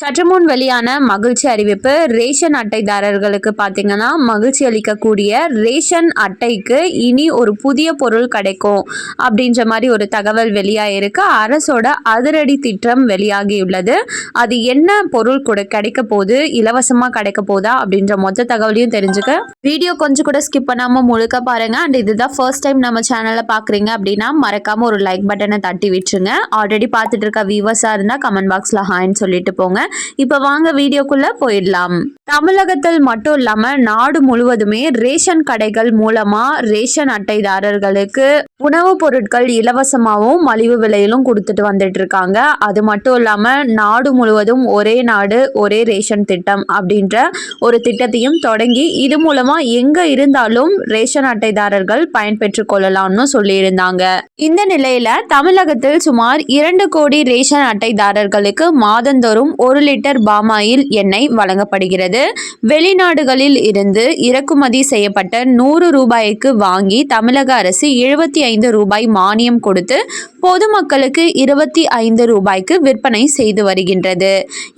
சற்று முன் வெளியான மகிழ்ச்சி அறிவிப்பு ரேஷன் அட்டைதாரர்களுக்கு பார்த்தீங்கன்னா மகிழ்ச்சி அளிக்கக்கூடிய ரேஷன் அட்டைக்கு இனி ஒரு புதிய பொருள் கிடைக்கும் அப்படின்ற மாதிரி ஒரு தகவல் வெளியாயிருக்கு. அரசோட அதிரடி திட்டம் வெளியாகியுள்ளது. அது என்ன பொருள் கூட கிடைக்க போகுது இலவசமாக கிடைக்க போதா அப்படின்ற மொத்த தகவலையும் தெரிஞ்சுக்க. வீடியோ கொஞ்சம் கூட ஸ்கிப் பண்ணாமல் முழுக்க பாருங்க. அண்ட் இதுதான் ஃபர்ஸ்ட் டைம் நம்ம சேனலை பார்க்குறீங்க அப்படின்னா மறக்காம ஒரு லைக் பட்டனை தட்டி விட்டுருங்க. ஆல்ரெடி பார்த்துட்டு இருக்க வியூவர்ஸாக இருந்தால் கமெண்ட் பாக்ஸில் ஹாய்ன்னு சொல்லிட்டு போங்க. இப்போ வாங்க வீடியோக்குள்ள போயிடலாம். தமிழகத்தில் மட்டும் இல்லாம நாடு முழுவதுமே ரேஷன் கடைகள் மூலமா ரேஷன் அட்டைதாரர்களுக்கு உணவுப் பொருட்கள் இலவசமாகவும் மலிவு விலையிலும் கொடுத்துட்டு வந்துட்டு இருக்காங்க. அது மட்டும் இல்லாம நாடு முழுவதும் ஒரே நாடு ஒரே ரேஷன் திட்டம் அப்படின்ற ஒரு திட்டத்தையும் தொடங்கி இது மூலமா எங்க இருந்தாலும் ரேஷன் அட்டைதாரர்கள் பயன்பெற்று கொள்ளலாம்னு சொல்லியிருந்தாங்க. இந்த நிலையில தமிழகத்தில் சுமார் இரண்டு கோடி ரேஷன் அட்டைதாரர்களுக்கு மாதந்தோறும் ஒரு லிட்டர் பாமாயில் எண்ணெய் வழங்கப்படுகிறது. வெளிநாடுகளில் இருந்து இறக்குமதி செய்யப்பட்ட நூறு ரூபாய்க்கு வாங்கி தமிழக அரசு எழுபத்தி ஐந்து ரூபாய் மானியம் கொடுத்து பொதுமக்களுக்கு இருபத்தி ஐந்து ரூபாய்க்கு விற்பனை செய்து வருகின்றது.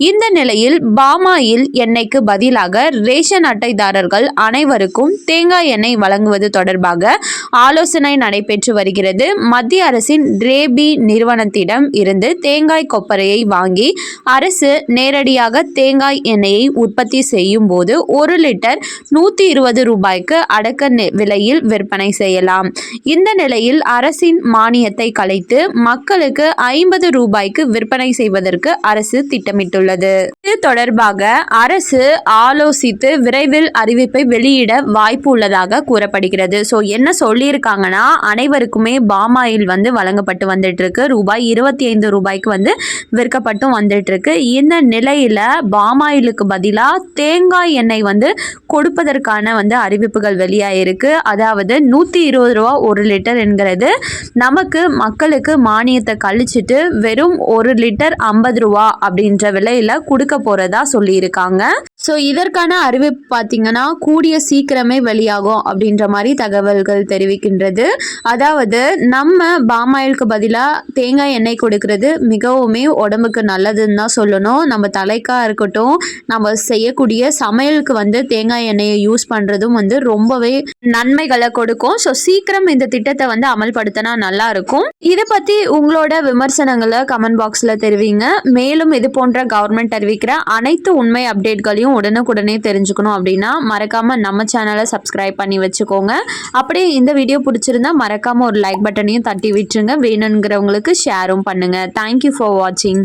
இந்த நிலையில் பாமாயில் எண்ணெய்க்கு பதிலாக ரேஷன் அட்டைதாரர்கள் அனைவருக்கும் தேங்காய் எண்ணெய் வழங்குவது தொடர்பாக ஆலோசனை நடைபெற்று வருகிறது. மத்திய அரசின் ரேபி நிறுவனத்திடம் இருந்து தேங்காய் கொப்பரையை வாங்கி அரசு நேரடியாக தேங்காய் எண்ணெயை உற்பத்தி செய்யும் போது ஒரு லிட்டர் நூற்றி இருபது ரூபாய்க்கு அடக்க விலையில் விற்பனை செய்யலாம். இந்த நிலையில் அரசின் மானியத்தை கலைத்து மக்களுக்கு ஐம்பது ரூபாய்க்கு விற்பனை செய்வதற்கு அரசு திட்டமிட்டுள்ளது. இது தொடர்பாக அரசு ஆலோசித்து விரைவில் அறிவிப்பை வெளியிட வாய்ப்பு உள்ளதாக கூறப்படுகிறது. ஸோ என்ன சொல்லியிருக்காங்கன்னா அனைவருக்குமே பாமாயில் வந்து வழங்கப்பட்டு வந்துட்டு இருக்கு ரூபாய் இருபத்தி ஐந்து ரூபாய்க்கு வந்து விற்கப்பட்டும் வந்துட்டு இருக்கு இந்த நிலையில பாமாயிலுக்கு பதிலாக தேங்காய் எண்ணெய் வந்து கொடுப்பதற்கான வந்து அறிவிப்புகள் வெளியாயிருக்கு. அதாவது நூற்றி இருபது ரூபா ஒரு லிட்டர் என்கிறது. நமக்கு மக்களுக்கு மானியத்தை கழிச்சிட்டு வெறும் ஒரு லிட்டர் ஐம்பது ரூபா அப்படின்ற விலையில கொடுக்க போறதா சொல்லியிருக்காங்க. ஸோ இதற்கான அறிவிப்பு பார்த்தீங்கன்னா கூடிய சீக்கிரமே வெளியாகும் அப்படின்ற மாதிரி தகவல்கள் தெரிவிக்கின்றது. அதாவது நம்ம பாமாயிலுக்கு பதிலாக தேங்காய் எண்ணெய் கொடுக்கறது மிகவுமே உடம்புக்கு நல்லதுன்னு தான் சொல்லணும். நம்ம தலைக்கா இருக்கட்டும் நம்ம செய்யக்கூடிய சமையலுக்கு வந்து தேங்காய் எண்ணெயை யூஸ் பண்ணுறதும் வந்து ரொம்பவே நன்மைகளை கொடுக்கும். ஸோ சீக்கிரம் இந்த திட்டத்தை வந்து அமல்படுத்தினா நல்லா இருக்கும். இதை பற்றி உங்களோட விமர்சனங்களை கமெண்ட் பாக்ஸில் தெரிவிங்க. மேலும் இது போன்ற கவர்மெண்ட் அறிவிக்கிற அனைத்து உண்மை அப்டேட்களையும் உடனுக்குடனே தெரிஞ்சுக்கணும் அப்படின்னா மறக்காம நம்ம சேனலை சப்ஸ்கிரைப் பண்ணி வச்சுக்கோங்க. அப்படியே இந்த வீடியோ பிடிச்சிருந்தா மறக்காம ஒரு லைக் பட்டனையும் தட்டி விட்டுருங்க. வேணுங்கிறவங்களுக்கு ஷேரும் பண்ணுங்க. தேங்க்யூ ஃபார் வாட்சிங்